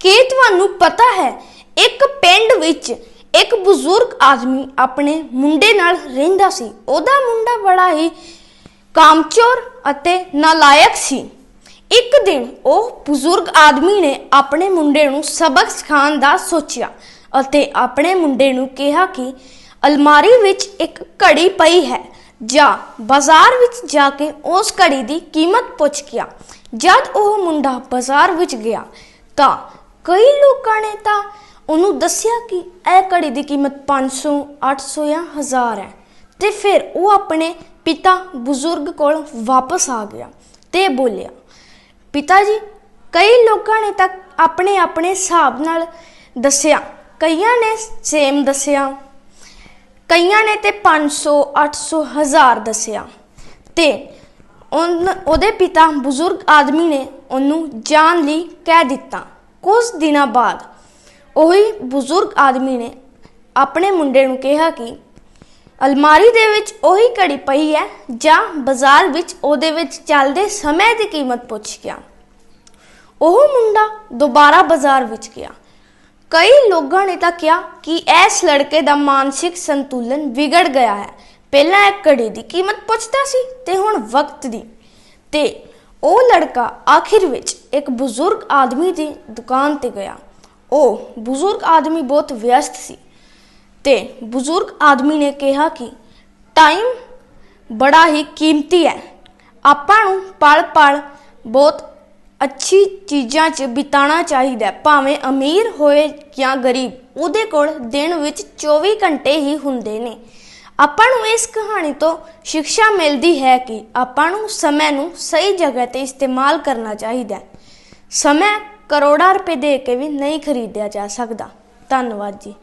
ਕੀ ਤੁਹਾਨੂੰ ਪਤਾ ਹੈ, ਇੱਕ ਪਿੰਡ ਵਿੱਚ ਇੱਕ ਬਜ਼ੁਰਗ ਆਦਮੀ ਆਪਣੇ ਮੁੰਡੇ ਨਾਲ ਰਹਿੰਦਾ ਸੀ। ਉਹਦਾ ਮੁੰਡਾ ਬੜਾ ਹੀ ਕਾਮਚੋਰ ਅਤੇ ਨਾਲਾਇਕ ਸੀ। ਇੱਕ ਦਿਨ ਉਹ ਬਜ਼ੁਰਗ ਆਦਮੀ ਨੇ ਆਪਣੇ ਮੁੰਡੇ ਨੂੰ ਸਬਕ ਸਿਖਾਉਣ ਦਾ ਸੋਚਿਆ ਅਤੇ ਆਪਣੇ ਮੁੰਡੇ ਨੂੰ ਕਿਹਾ ਕਿ ਅਲਮਾਰੀ ਵਿੱਚ ਇੱਕ ਘੜੀ ਪਈ ਹੈ। ਜਾਂ, ਬਾਜ਼ਾਰ ਵਿੱਚ ਜਾ ਕੇ ਉਸ ਘੜੀ ਦੀ ਕੀਮਤ ਪੁੱਛ ਗਿਆ। ਜਦ ਉਹ ਮੁੰਡਾ ਬਾਜ਼ਾਰ ਵਿੱਚ ਗਿਆ ਤਾਂ ਕਈ ਲੋਕਾਂ ਨੇ ਤਾਂ ਉਹਨੂੰ ਦੱਸਿਆ ਕਿ ਇਹ ਘੜੀ ਦੀ ਕੀਮਤ 500 800 ਜਾਂ 1000 ਹੈ। ਤੇ ਫਿਰ ਉਹ ਆਪਣੇ ਪਿਤਾ ਬਜ਼ੁਰਗ ਕੋਲ ਵਾਪਸ ਆ ਗਿਆ ਤੇ ਬੋਲਿਆ, ਪਿਤਾ ਜੀ, ਕਈ ਲੋਕਾਂ ਨੇ ਤਾਂ ਆਪਣੇ ਆਪਣੇ ਹਿਸਾਬ ਨਾਲ ਦੱਸਿਆ। ਕਈਆਂ ਨੇ ਸੇਮ ਦੱਸਿਆ। ਕਈਆਂ ਨੇ ਤੇ 500 800 1000 ਦੱਸਿਆ। ਤੇ ਉਨ- ਉਹਦੇ ਪਿਤਾ ਬਜ਼ੁਰਗ ਆਦਮੀ ਨੇ ਉਹਨੂੰ ਜਾਣ ਲਈ ਕਹਿ ਦਿੱਤਾ। ਕੁਝ ਦਿਨਾਂ ਬਾਅਦ ਉਹੀ ਬਜ਼ੁਰਗ ਆਦਮੀ ਨੇ ਆਪਣੇ ਮੁੰਡੇ ਨੂੰ ਕਿਹਾ ਕਿ ਅਲਮਾਰੀ ਦੇ ਵਿੱਚ ਉਹੀ ਘੜੀ ਪਈ ਹੈ ਜਾਂ ਬਾਜ਼ਾਰ ਵਿੱਚ ਉਹਦੇ ਵਿੱਚ ਚੱਲਦੇ ਸਮੇਂ ਦੀ ਕੀਮਤ ਪੁੱਛ ਗਿਆ। ਉਹ ਮੁੰਡਾ ਦੁਬਾਰਾ ਬਾਜ਼ਾਰ ਵਿੱਚ ਗਿਆ। ਕਈ ਲੋਕਾਂ ਨੇ ਤਾਂ ਕਿਹਾ ਕਿ ਇਸ ਲੜਕੇ ਦਾ ਮਾਨਸਿਕ ਸੰਤੁਲਨ ਵਿਗੜ ਗਿਆ ਹੈ। ਪਹਿਲਾਂ ਇਹ ਘੜੀ ਦੀ ਕੀਮਤ ਪੁੱਛਦਾ ਸੀ ਤੇ ਹੁਣ ਵਕਤ ਦੀ। ਤੇ ਉਹ ਲੜਕਾ ਆਖਿਰ ਵਿੱਚ ਇੱਕ ਬਜ਼ੁਰਗ ਆਦਮੀ ਦੀ ਦੁਕਾਨ ਤੇ ਗਿਆ। ਉਹ ਬਜ਼ੁਰਗ ਆਦਮੀ ਬਹੁਤ ਵਿਅਸਤ ਸੀ ਤੇ ਬਜ਼ੁਰਗ ਆਦਮੀ ਨੇ ਕਿਹਾ ਕਿ ਟਾਈਮ ਬੜਾ ਹੀ ਕੀਮਤੀ ਹੈ। ਆਪਾਂ ਨੂੰ ਪਲ ਪਲ ਬਹੁਤ ਅੱਛੀ ਚੀਜ਼ਾਂ 'ਚ ਬਿਤਾਉਣਾ ਚਾਹੀਦਾ ਭਾਵੇਂ ਅਮੀਰ ਹੋਏ ਜਾਂ ਗਰੀਬ, ਉਹਦੇ ਕੋਲ ਦਿਨ ਵਿੱਚ 24 ਘੰਟੇ ਹੀ ਹੁੰਦੇ ਨੇ। ਆਪਾਂ ਨੂੰ ਇਸ ਕਹਾਣੀ ਤੋਂ ਸਿੱਖਿਆ ਮਿਲਦੀ ਹੈ ਕਿ ਆਪਾਂ ਨੂੰ ਸਮੇਂ ਨੂੰ ਸਹੀ ਜਗ੍ਹਾ ਤੇ ਇਸਤੇਮਾਲ ਕਰਨਾ ਚਾਹੀਦਾ ਹੈ। ਸਮਾਂ ਕਰੋੜਾਂ ਰੁਪਏ ਦੇ ਕੇ ਵੀ ਨਹੀਂ ਖਰੀਦਿਆ ਜਾ ਸਕਦਾ ਧੰਨਵਾਦ ਜੀ